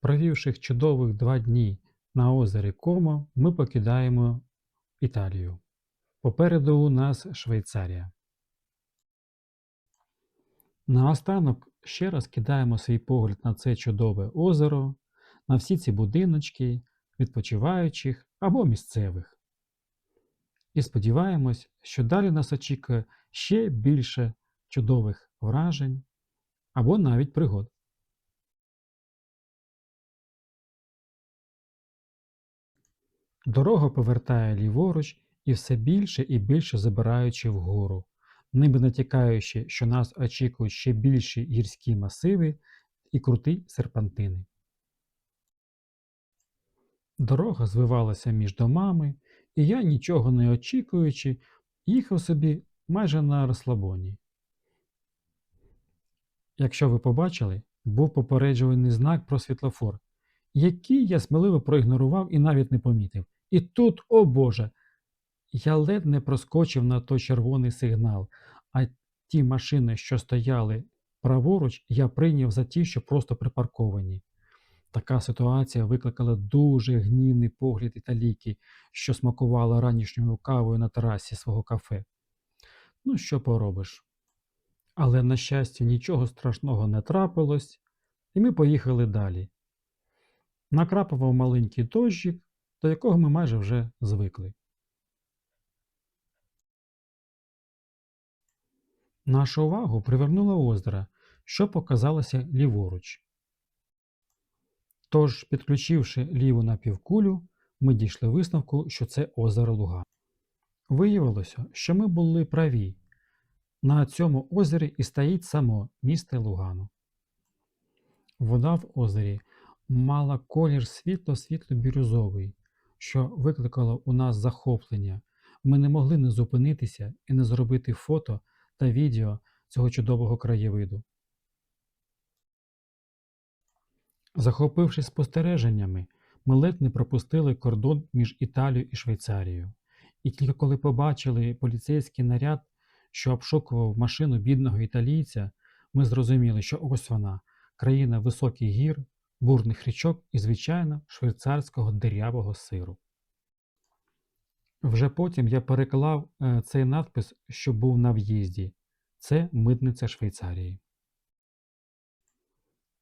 Провівши чудових два дні на озері Комо, ми покидаємо Італію. Попереду у нас Швейцарія. Наостанок ще раз кидаємо свій погляд на це чудове озеро, на всі ці будиночки, відпочиваючих або місцевих. І сподіваємось, що далі нас очікує ще більше чудових вражень або навіть пригод. Дорога повертає ліворуч і все більше і більше забираючи вгору, ніби натякаючи, що нас очікують ще більші гірські масиви і круті серпантини. Дорога звивалася між домами, і я, нічого не очікуючи, їхав собі майже на розслабоні. Якщо ви побачили, був попереджувальний знак про світлофор, який я сміливо проігнорував і навіть не помітив. І тут, о Боже, я ледь не проскочив на той червоний сигнал, а ті машини, що стояли праворуч, я прийняв за ті, що просто припарковані. Така ситуація викликала дуже гнівний погляд італійки, що смакувала ранішньою кавою на терасі свого кафе. Ну, що поробиш? Але, на щастя, нічого страшного не трапилось, і ми поїхали далі. Накрапував маленький дощик, до якого ми майже вже звикли. Нашу увагу привернуло озеро, що показалося ліворуч. Тож, підключивши ліву напівкулю, ми дійшли висновку, що це озеро Луга. Виявилося, що ми були праві. На цьому озері і стоїть само місто Лугано. Вода в озері мала колір світло-світло-бірюзовий, що викликало у нас захоплення. Ми не могли не зупинитися і не зробити фото та відео цього чудового краєвиду. Захопившись спостереженнями, ми ледь не пропустили кордон між Італією і Швейцарією. І тільки коли побачили поліцейський наряд, що обшукував машину бідного італійця, ми зрозуміли, що ось вона країна високих гір, бурних річок і, звичайно, швейцарського дирявого сиру. Вже потім я переклав е, цей надпис, що був на в'їзді. Це митниця Швейцарії.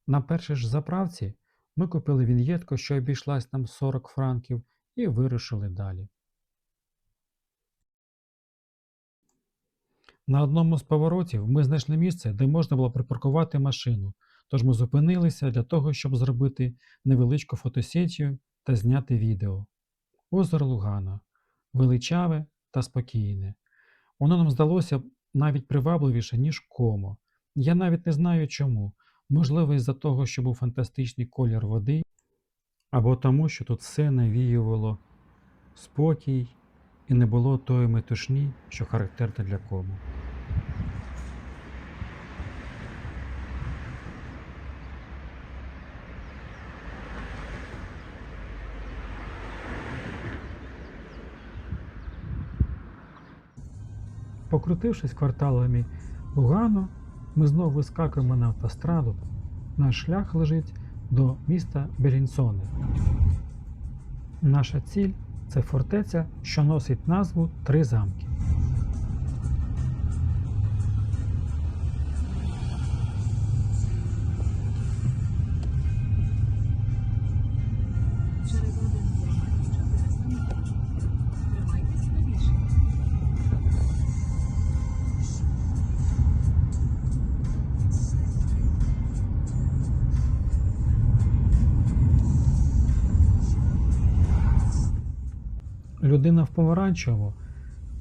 На першій ж заправці ми купили віньєтку, що обійшлась нам 40 франків, і вирушили далі. На одному з поворотів ми знайшли місце, де можна було припаркувати машину, тож ми зупинилися для того, щоб зробити невеличку фотосесію та зняти відео. Озеро Лугана величаве та спокійне. Воно нам здалося навіть привабливіше, ніж комо. Я навіть не знаю чому. Можливо, із-за того, що був фантастичний колір води, або тому, що тут все навіювало спокій і не було тої метушні, що характерна для кому. Покрутившись кварталами Лугано, ми знову вискакуємо на автостраду. Наш шлях лежить до міста Белінсоне. Наша ціль це фортеця, що носить назву Три замки. Людина в помаранчевому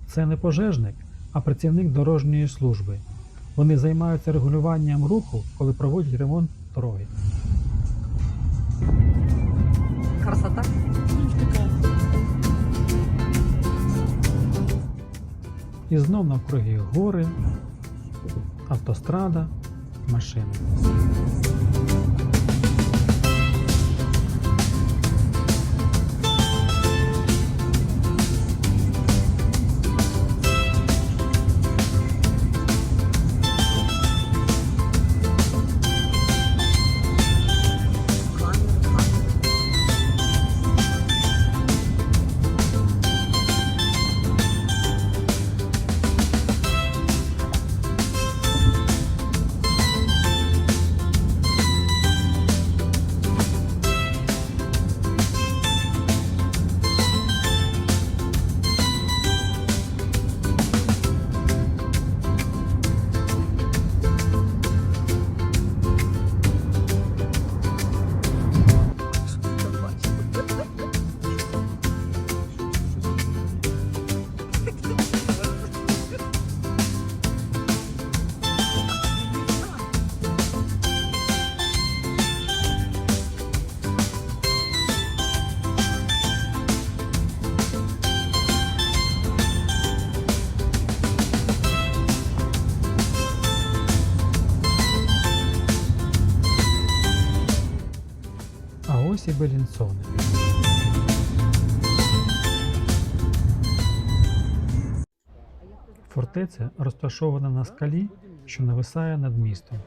це не пожежник, а працівник дорожньої служби. Вони займаються регулюванням руху, коли проводять ремонт дороги. Красота. І знов навкруги гори, автострада, машини. Белінсоне. Фортеця розташована на скалі, що нависає над містом.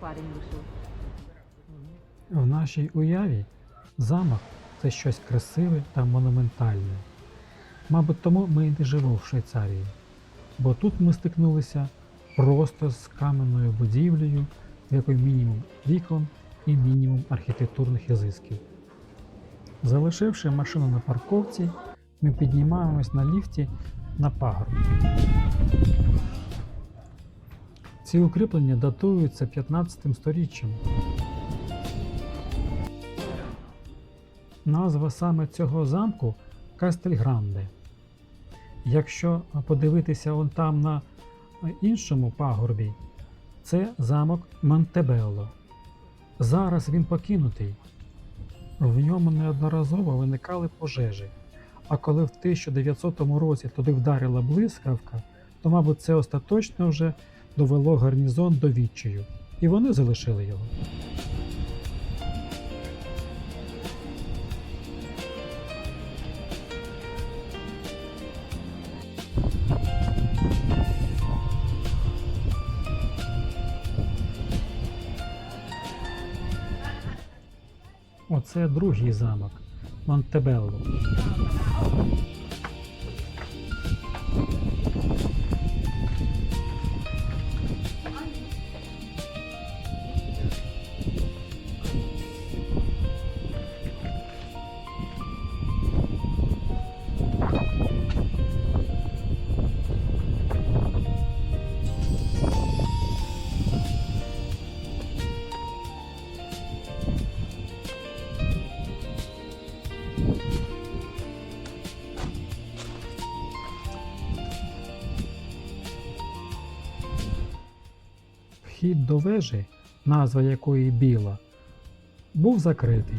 В нашій уяві замок це щось красиве та монументальне. Мабуть, тому ми і не живемо в Швейцарії, бо тут ми стикнулися просто з каменною будівлею, в якій мінімум вікон і мінімум архітектурних ізисків. Залишивши машину на парковці, ми піднімаємось на ліфті на пагорб. Ці укріплення датуються 15 сторіччям. Назва саме цього замку Кастельгранде. Якщо подивитися он там на іншому пагорбі, це замок Монтебелло. Зараз він покинутий. В ньому неодноразово виникали пожежі. А коли в 1900 році туди вдарила блискавка, то, мабуть, це остаточно вже довело гарнізон до відчаю, і вони залишили його. Оце другий замок Монтебелло. Вхід до вежі, назва якої біла, був закритий,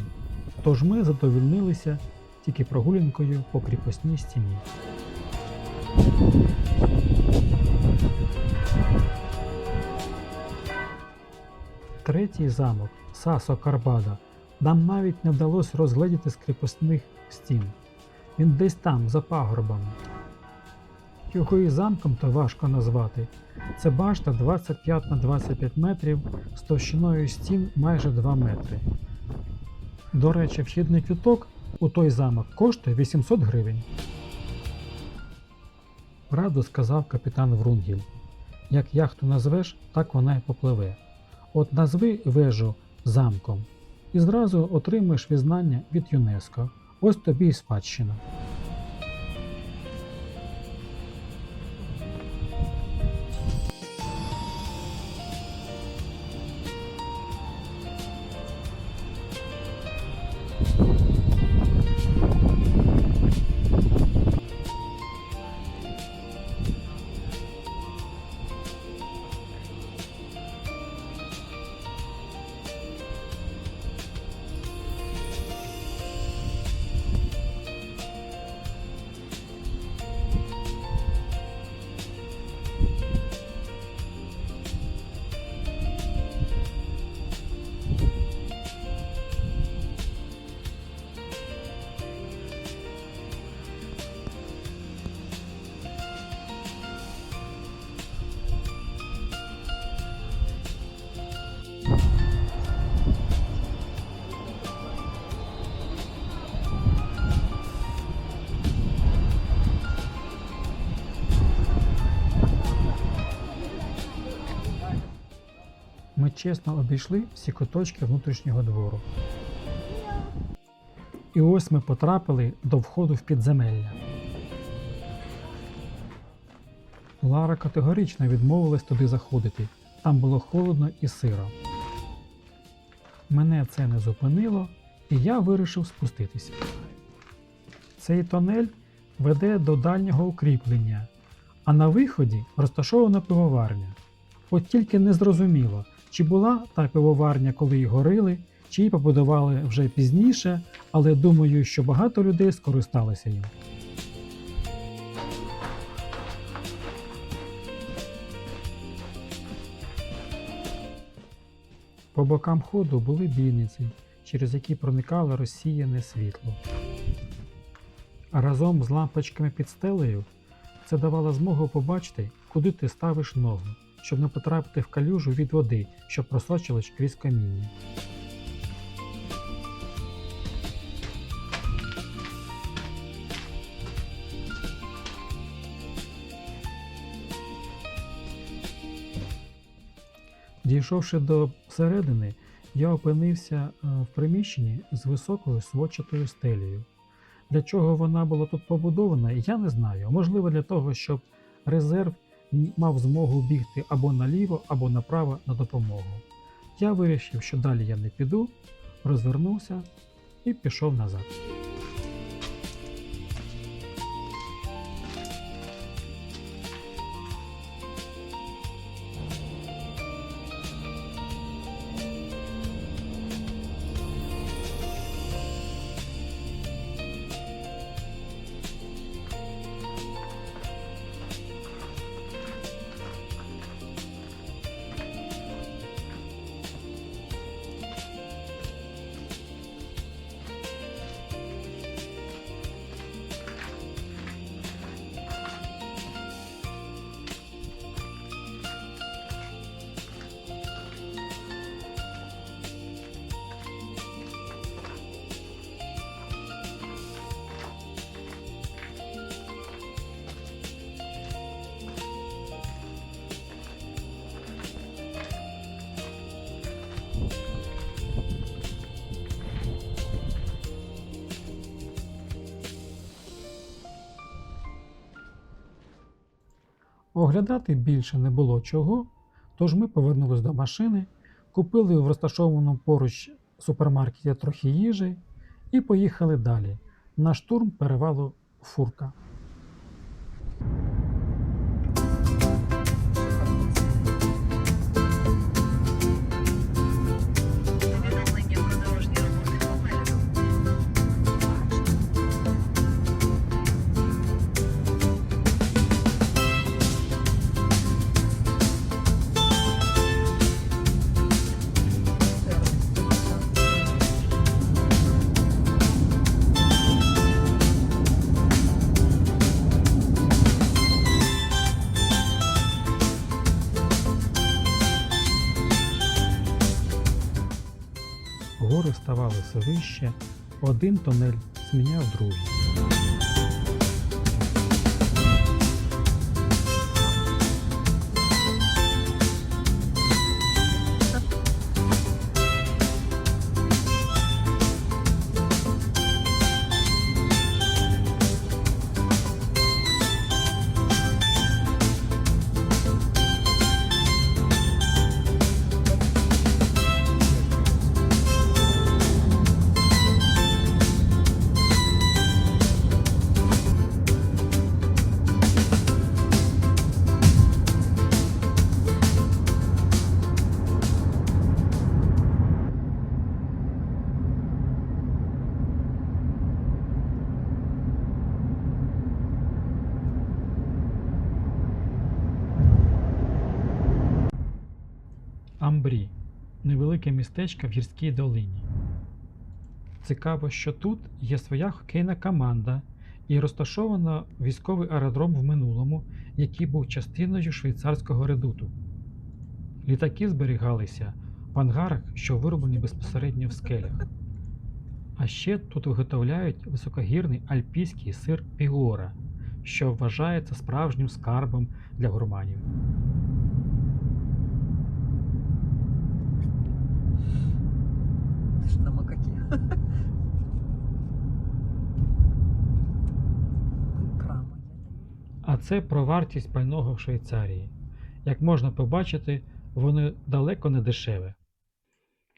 тож ми задовольнилися тільки прогулянкою по кріпосній стіні. Третій замок Сасо Карбада нам навіть не вдалося розгледіти з кріпосних стін. Він десь там, за пагорбами. Його і замком то важко назвати. Це башта 25 на 25 метрів з товщиною стін майже 2 метри. До речі, вхідний квіток у той замок коштує 800 гривень. Правду сказав капітан Врунгіл. Як яхту назвеш, так вона й попливе. От назви вежу замком і зразу отримаєш візнання від ЮНЕСКО. Ось тобі й спадщина. Чесно обійшли всі куточки внутрішнього двору. І ось ми потрапили до входу в підземелля. Лара категорично відмовилась туди заходити. Там було холодно і сиро. Мене це не зупинило, і я вирішив спуститися. Цей тонель веде до дальнього укріплення, а на виході розташована пивоварня. От тільки не зрозуміло, чи була та пивоварня, коли її горили, чи її побудували вже пізніше, але думаю, що багато людей скористалися їм. По бокам ходу були бійниці, через які проникало розсіяне світло. Разом з лампочками під стелею це давало змогу побачити, куди ти ставиш ногу, щоб не потрапити в калюжу від води, що просочилась крізь каміння. Дійшовши до середини, я опинився е, в приміщенні з високою сводчатою стелею. Для чого вона була тут побудована, я не знаю. Можливо, для того, щоб резерв мав змогу бігти або наліво, або направо на допомогу. Я вирішив, що далі я не піду, розвернувся і пішов назад. Оглядати більше не було чого, тож ми повернулись до машини, купили в розташованому поруч супермаркеті трохи їжі і поїхали далі на штурм перевалу Фурка. Гори ставали все вище, один тунель зміняв другий. Амбрі невелике містечко в гірській долині. Цікаво, що тут є своя хокейна команда і розташовано військовий аеродром в минулому, який був частиною швейцарського редуту. Літаки зберігалися в ангарах, що вироблені безпосередньо в скелях. А ще тут виготовляють високогірний альпійський сир Пігора, що вважається справжнім скарбом для гурманів. Ти ж на макакі. Крама є. А це про вартість пального в Швейцарії. Як можна побачити, воно далеко не дешеве.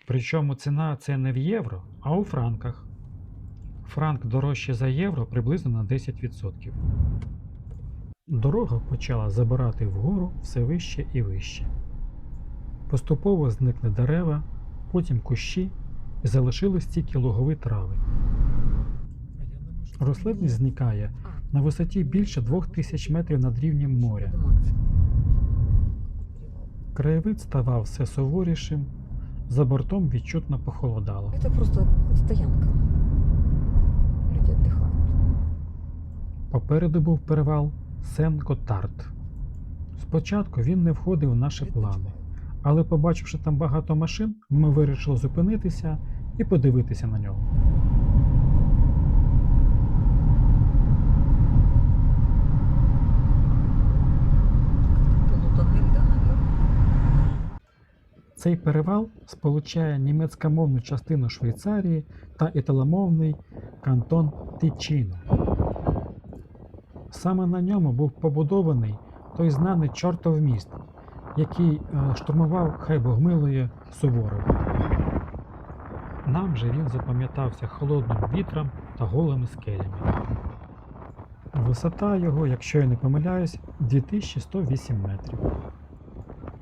Причому ціна це не в євро, а у франках. Франк дорожче за євро приблизно на 10%. Дорога почала забирати вгору все вище і вище. Поступово зникли дерева, потім кущі залишились тільки лугові трави. Рослинність зникає на висоті більше 2000 метрів над рівнем моря. Краєвид ставав все суворішим, За бортом відчутно похолодало. Это просто стоянка. Люди отдыхают. Попереду був перевал Сен-Готард. Спочатку він не входив в наші плани, але побачивши там багато машин, ми вирішили зупинитися і подивитися на нього. Цей перевал сполучає німецькомовну частину Швейцарії та італомовний кантон Тичіно. Саме на ньому був побудований той знаний чортов міст, який е, штурмував хай Богмилує Суворов. Нам же він запам'ятався холодним вітром та голими скелями. Висота його, якщо я не помиляюсь, 2108 метрів.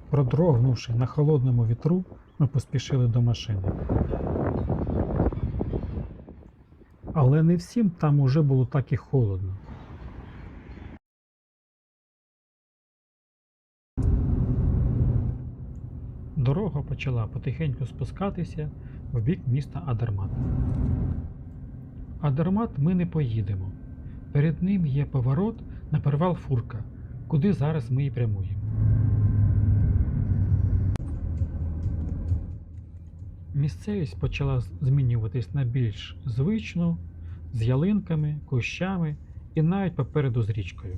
Продрогнувши на холодному вітру, ми поспішили до машини. Але не всім там уже було так і холодно. Дорога почала потихеньку спускатися в бік міста Адермат. Адермат ми не поїдемо. Перед ним є поворот на перевал Фурка, куди зараз ми і прямуємо. Місцевість почала змінюватись на більш звичну, з ялинками, кущами і навіть попереду з річкою.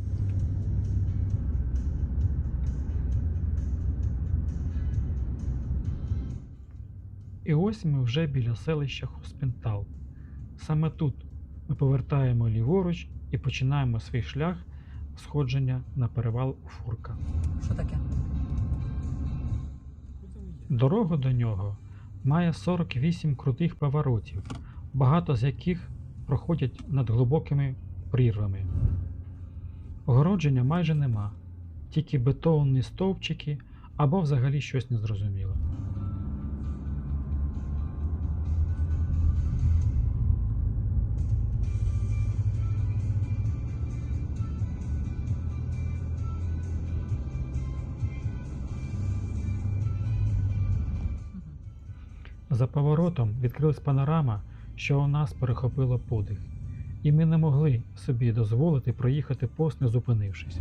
І ось ми вже біля селища Хоспінтал. Саме тут ми повертаємо ліворуч і починаємо свій шлях сходження на перевал Фурка. Що таке? Дорога до нього має 48 крутих поворотів, багато з яких проходять над глибокими прірвами. Огородження майже нема, тільки бетонні стовпчики або взагалі щось незрозуміле. За поворотом відкрилась панорама, що у нас перехопило подих, і ми не могли собі дозволити проїхати пост, не зупинившись.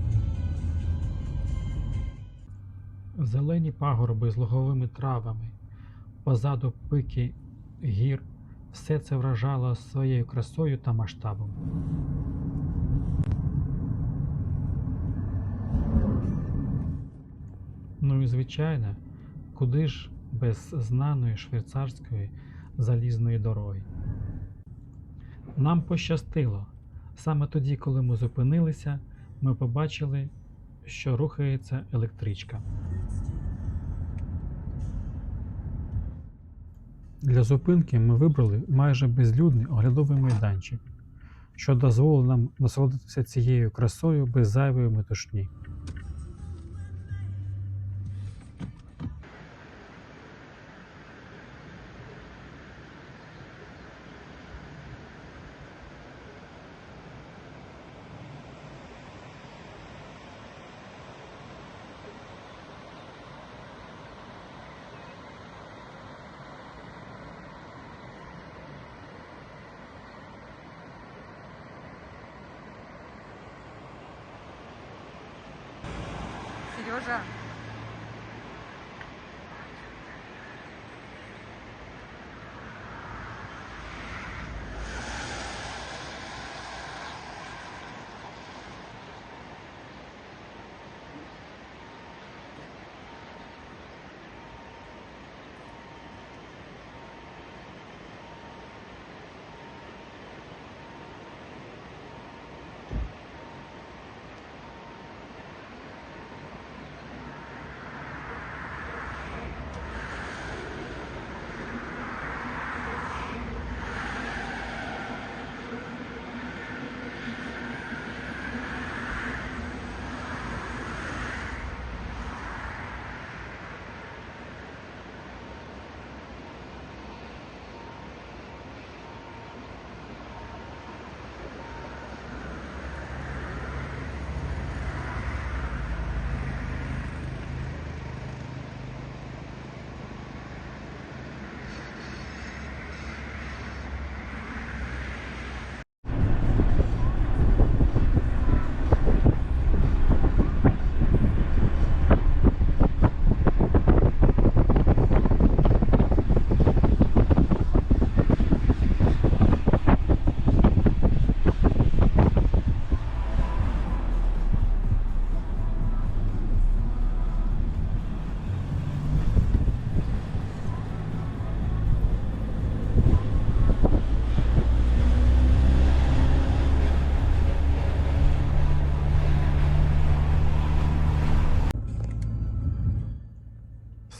Зелені пагорби з луговими травами, позаду пики гір, все це вражало своєю красою та масштабом. Ну і звичайно, куди ж без знаної швейцарської залізної дороги. Нам пощастило. Саме тоді, коли ми зупинилися, ми побачили, що рухається електричка. Для зупинки ми вибрали майже безлюдний оглядовий майданчик, що дозволило нам насолодитися цією красою без зайвої метушні.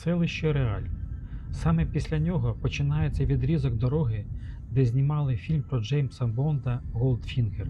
Селище Реаль. Саме після нього починається відрізок дороги, де знімали фільм про Джеймса Бонда Голдфінгер.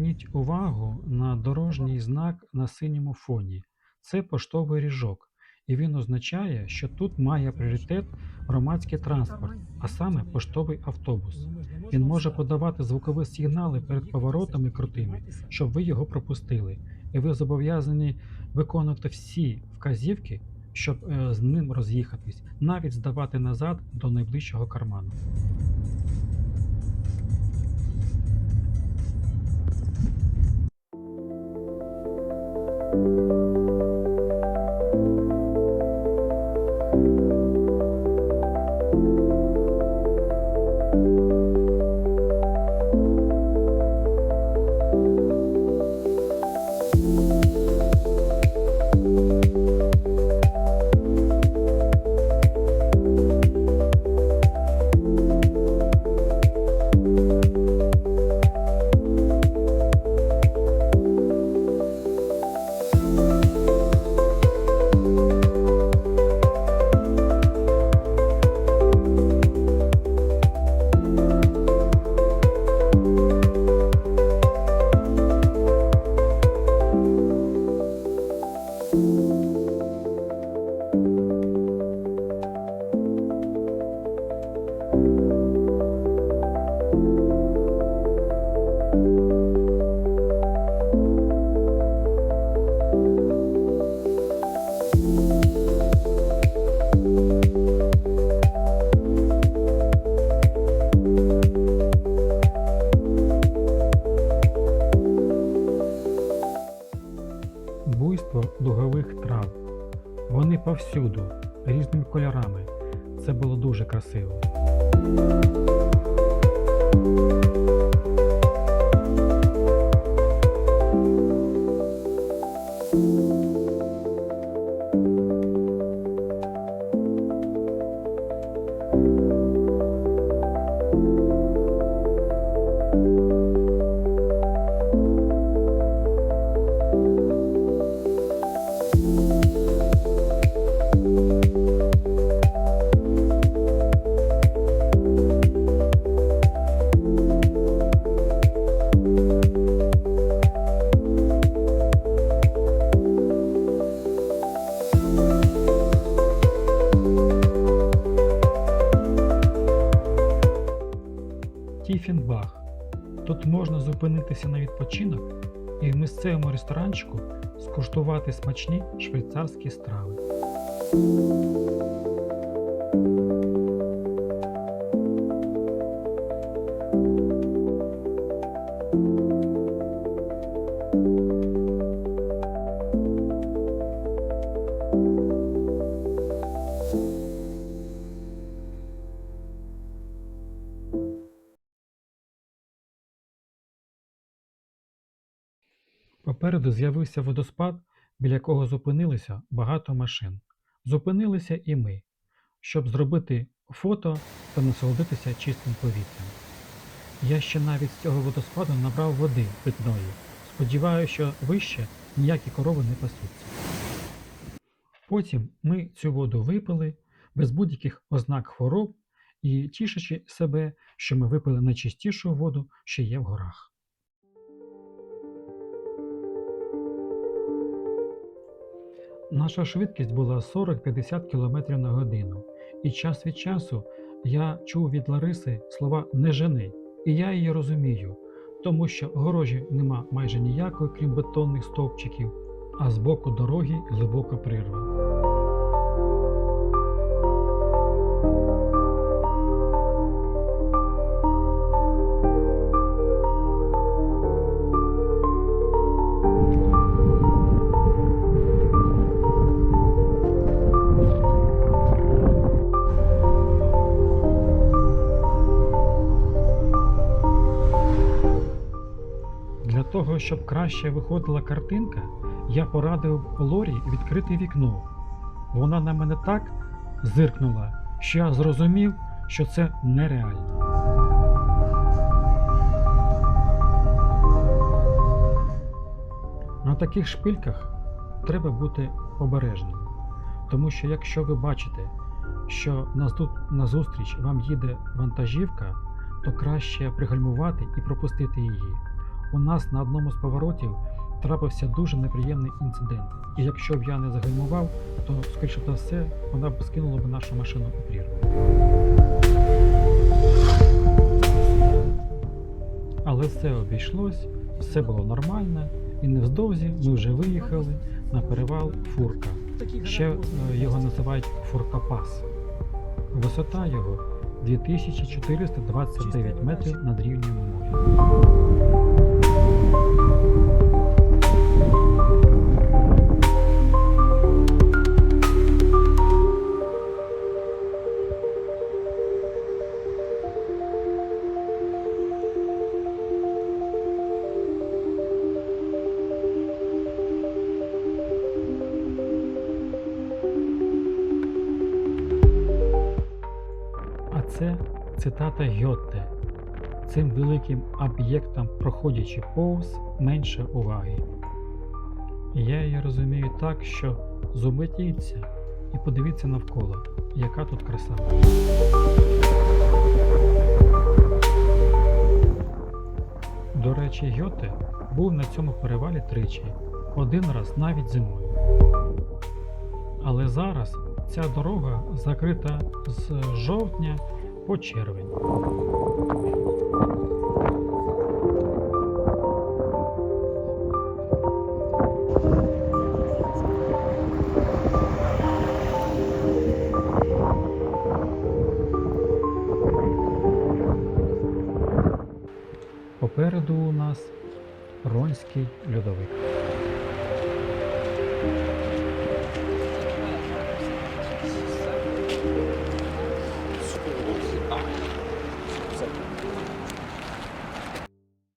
Зверніть увагу на дорожній знак на синьому фоні. Це поштовий ріжок, і він означає, що тут має пріоритет громадський транспорт, а саме поштовий автобус. Він може подавати звукові сигнали перед поворотами крутими, щоб ви його пропустили. І ви зобов'язані виконувати всі вказівки, щоб е, з ним роз'їхатись, навіть здавати назад до найближчого карману. Скуштувати смачні швейцарські страви. Попереду з'явився водоспад, біля якого зупинилися багато машин. Зупинилися і ми, щоб зробити фото та насолодитися чистим повітрям. Я ще навіть з цього водоспаду набрав води питної. Сподіваюся, що вище ніякі корови не пасуться. Потім ми цю воду випили без будь-яких ознак хвороб і тішачи себе, що ми випили найчистішу воду, що є в горах. Наша швидкість була 40-50 км на годину, і час від часу я чув від Лариси слова не жени, і я її розумію, тому що огорожі нема майже ніякої, крім бетонних стовпчиків, а з боку дороги глибока прірва. Щоб краще виходила картинка, я порадив Лорі відкрити вікно. Вона на мене так зиркнула, що я зрозумів, що це нереально. На таких шпильках треба бути обережним, тому що якщо ви бачите, що назу- назустріч вам їде вантажівка, то краще пригальмувати і пропустити її. У нас на одному з поворотів трапився дуже неприємний інцидент. І якщо б я не загальмував, то, скоріше за все, вона б скинула б нашу машину у прірву. Але все обійшлось, все було нормально, і невдовзі ми вже виїхали на перевал Фурка. Ще е, його називають Фуркапас. Висота його 2429 метрів над рівнем моря. thank you Цим великим об'єктам, проходячи повз, менше уваги. Я її розумію так, що зубитіться і подивіться навколо, яка тут краса. До речі, Гьоте був на цьому перевалі тричі, один раз навіть зимою. Але зараз ця дорога закрита з жовтня по червень. Попереду у нас Ронський льодовик.